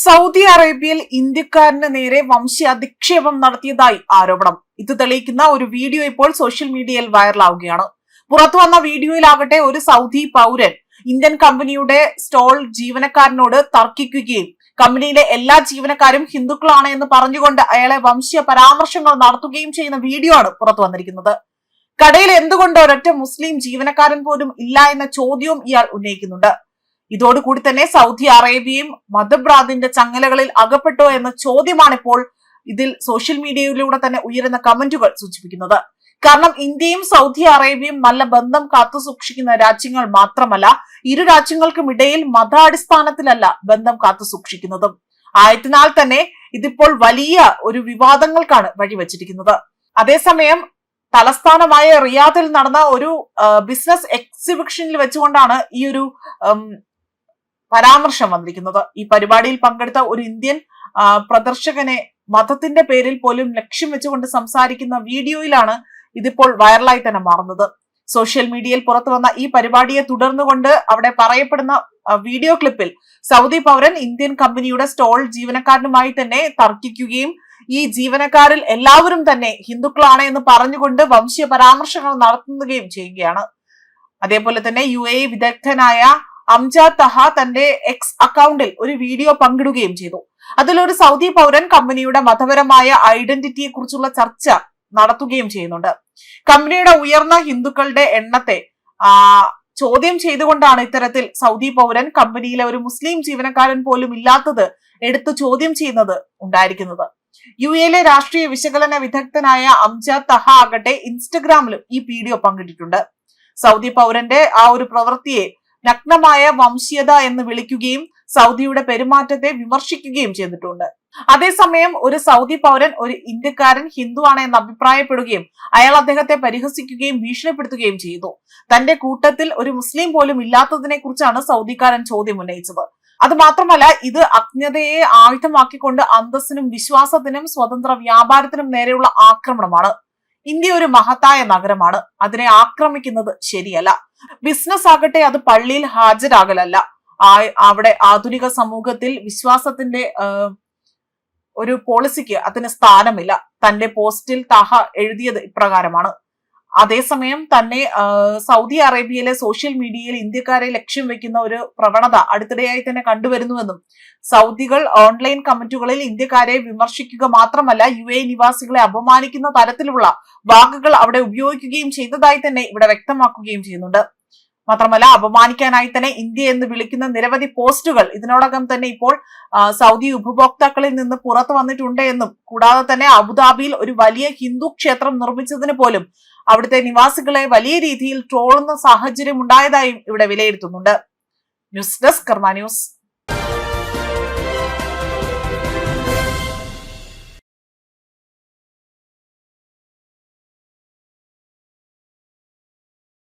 Saudi അറേബ്യയിൽ ഇന്ത്യക്കാരന് നേരെ വംശീയ അധിക്ഷേപം നടത്തിയതായി ആരോപണം. ഇത് തെളിയിക്കുന്ന ഒരു വീഡിയോ ഇപ്പോൾ സോഷ്യൽ മീഡിയയിൽ വൈറലാവുകയാണ്. പുറത്തു വന്ന വീഡിയോയിലാകട്ടെ ഒരു സൗദി പൗരൻ ഇന്ത്യൻ കമ്പനിയുടെ സ്റ്റോൾ ജീവനക്കാരനോട് തർക്കിക്കുകയും കമ്പനിയിലെ എല്ലാ ജീവനക്കാരും ഹിന്ദുക്കളാണ് എന്ന് പറഞ്ഞുകൊണ്ട് അയാളെ വംശീയ പരാമർശങ്ങൾ നടത്തുകയും ചെയ്യുന്ന വീഡിയോ ആണ് പുറത്തു വന്നിരിക്കുന്നത്. കടയിൽ എന്തുകൊണ്ട് ഒരൊറ്റ മുസ്ലിം ജീവനക്കാരൻ പോലും ഇല്ല എന്ന ചോദ്യവും ഇയാൾ ഉന്നയിക്കുന്നുണ്ട്. ഇതോടുകൂടി തന്നെ സൗദി അറേബ്യയും മതഭ്രാന്തിന്റെ ചങ്ങലകളിൽ അകപ്പെട്ടോ എന്ന ചോദ്യമാണ് ഇപ്പോൾ ഇതിൽ സോഷ്യൽ മീഡിയയിലൂടെ തന്നെ ഉയരുന്ന കമന്റുകൾ സൂചിപ്പിക്കുന്നത്. കാരണം ഇന്ത്യയും സൗദി അറേബ്യയും നല്ല ബന്ധം കാത്തു സൂക്ഷിക്കുന്ന രാജ്യങ്ങൾ മാത്രമല്ല ഇരു രാജ്യങ്ങൾക്കും ഇടയിൽ മതാടിസ്ഥാനത്തിലല്ല ബന്ധം കാത്തു സൂക്ഷിക്കുന്നതും. ആയതിനാൽ തന്നെ ഇതിപ്പോൾ വലിയ ഒരു വിവാദങ്ങൾക്കാണ് വഴിവെച്ചിരിക്കുന്നത്. അതേസമയം തലസ്ഥാനമായ റിയാദിൽ നടന്ന ഒരു ബിസിനസ് എക്സിബിഷനിൽ വെച്ചുകൊണ്ടാണ് ഈ ഒരു പരാമർശം വന്നിരിക്കുന്നത്. ഈ പരിപാടിയിൽ പങ്കെടുത്ത ഒരു ഇന്ത്യൻ പ്രദർശകനെ മതത്തിന്റെ പേരിൽ പോലും ലക്ഷ്യം വെച്ചുകൊണ്ട് സംസാരിക്കുന്ന വീഡിയോയിലാണ് ഇതിപ്പോൾ വൈറലായി തന്നെ മാറുന്നത്. സോഷ്യൽ മീഡിയയിൽ പുറത്തു വന്ന ഈ പരിപാടിയെ തുടർന്നുകൊണ്ട് അവിടെ പറയപ്പെടുന്ന വീഡിയോ ക്ലിപ്പിൽ സൗദി പൗരൻ ഇന്ത്യൻ കമ്പനിയുടെ സ്റ്റോൾ ജീവനക്കാരനുമായി തന്നെ തർക്കിക്കുകയും ഈ ജീവനക്കാരിൽ എല്ലാവരും തന്നെ ഹിന്ദുക്കളാണ് എന്ന് പറഞ്ഞുകൊണ്ട് വംശീയ പരാമർശങ്ങൾ നടത്തുകയും ചെയ്യുകയാണ്. അതേപോലെ തന്നെ യു എ വിദഗ്ധനായ അംജാദ് തഹ തന്റെ എക്സ് അക്കൗണ്ടിൽ ഒരു വീഡിയോ പങ്കിടുകയും ചെയ്തു. അതിലൊരു സൗദി പൗരൻ കമ്പനിയുടെ മതപരമായ ഐഡന്റിറ്റിയെ കുറിച്ചുള്ള ചർച്ച നടത്തുകയും ചെയ്യുന്നുണ്ട്. കമ്പനിയുടെ ഉയർന്ന ഹിന്ദുക്കളുടെ എണ്ണത്തെ ആ ചോദ്യം ചെയ്തുകൊണ്ടാണ് ഇത്തരത്തിൽ സൗദി പൗരൻ കമ്പനിയിലെ ഒരു മുസ്ലിം ജീവനക്കാരൻ പോലും ഇല്ലാത്തത് എടുത്തു ചോദ്യം ചെയ്യുന്നത് ഉണ്ടായിരിക്കുന്നത്. യു എയിലെ രാഷ്ട്രീയ വിശകലന വിദഗ്ധനായ അംജാദ് തഹ ആകട്ടെ ഇൻസ്റ്റഗ്രാമിലും ഈ വീഡിയോ പങ്കിട്ടിട്ടുണ്ട്. സൗദി പൗരന്റെ ആ ഒരു പ്രവൃത്തിയെ നഗ്നമായ വംശീയത എന്ന് വിളിക്കുകയും സൗദിയുടെ പെരുമാറ്റത്തെ വിമർശിക്കുകയും ചെയ്തിട്ടുണ്ട്. അതേസമയം ഒരു സൗദി പൗരൻ ഒരു ഇന്ത്യക്കാരൻ ഹിന്ദുവാണ് എന്ന് അഭിപ്രായപ്പെടുകയും അയാൾ അദ്ദേഹത്തെ പരിഹസിക്കുകയും ഭീഷണിപ്പെടുത്തുകയും ചെയ്തു. തന്റെ കൂട്ടത്തിൽ ഒരു മുസ്ലിം പോലും ഇല്ലാത്തതിനെ കുറിച്ചാണ് സൗദിക്കാരൻ ചോദ്യം ഉന്നയിച്ചത്. അത് മാത്രമല്ല ഇത് അജ്ഞതയെ ആയുധമാക്കിക്കൊണ്ട് അന്തസ്സിനും വിശ്വാസത്തിനും സ്വതന്ത്ര വ്യാപാരത്തിനും നേരെയുള്ള ആക്രമണമാണ്. ഇന്ത്യ ഒരു മഹത്തായ നഗരമാണ്. അതിനെ ആക്രമിക്കുന്നത് ശരിയല്ല. ബിസിനസ് ആകട്ടെ അത് പള്ളിയിൽ ഹാജരാകലല്ല. അവിടെ ആധുനിക സമൂഹത്തിൽ വിശ്വാസത്തിന്റെ ഒരു പോളിസിക്ക് അതിന് സ്ഥാനമില്ല. തന്റെ പോസ്റ്റിൽ താഹ എഴുതിയത് ഇപ്രകാരമാണ്. അതേസമയം തന്നെ സൗദി അറേബ്യയിലെ സോഷ്യൽ മീഡിയയിൽ ഇന്ത്യക്കാരെ ലക്ഷ്യം വെക്കുന്ന ഒരു പ്രവണത അടുത്തിടെയായി തന്നെ കണ്ടുവരുന്നുവെന്നും സൗദികൾ ഓൺലൈൻ കമന്റുകളിൽ ഇന്ത്യക്കാരെ വിമർശിക്കുക മാത്രമല്ല യു എ നിവാസികളെ അപമാനിക്കുന്ന തരത്തിലുള്ള വാക്കുകൾ അവിടെ ഉപയോഗിക്കുകയും ചെയ്തതായി തന്നെ ഇവിടെ വ്യക്തമാക്കുകയും ചെയ്യുന്നുണ്ട്. മാത്രമല്ല അപമാനിക്കാനായി തന്നെ ഇന്ത്യ എന്ന് വിളിക്കുന്ന നിരവധി പോസ്റ്റുകൾ ഇതിനോടകം തന്നെ ഇപ്പോൾ സൗദി ഉപഭോക്താക്കളിൽ നിന്ന് പുറത്തു വന്നിട്ടുണ്ട് എന്നും കൂടാതെ തന്നെ അബുദാബിയിൽ ഒരു വലിയ ഹിന്ദു ക്ഷേത്രം നിർമ്മിച്ചതിന് പോലും അവിടുത്തെ നിവാസികളെ വലിയ രീതിയിൽ ട്രോളുന്ന സാഹചര്യം ഉണ്ടായതായും ഇവിടെ വിലയിരുത്തുന്നുണ്ട്. News desk Karma news.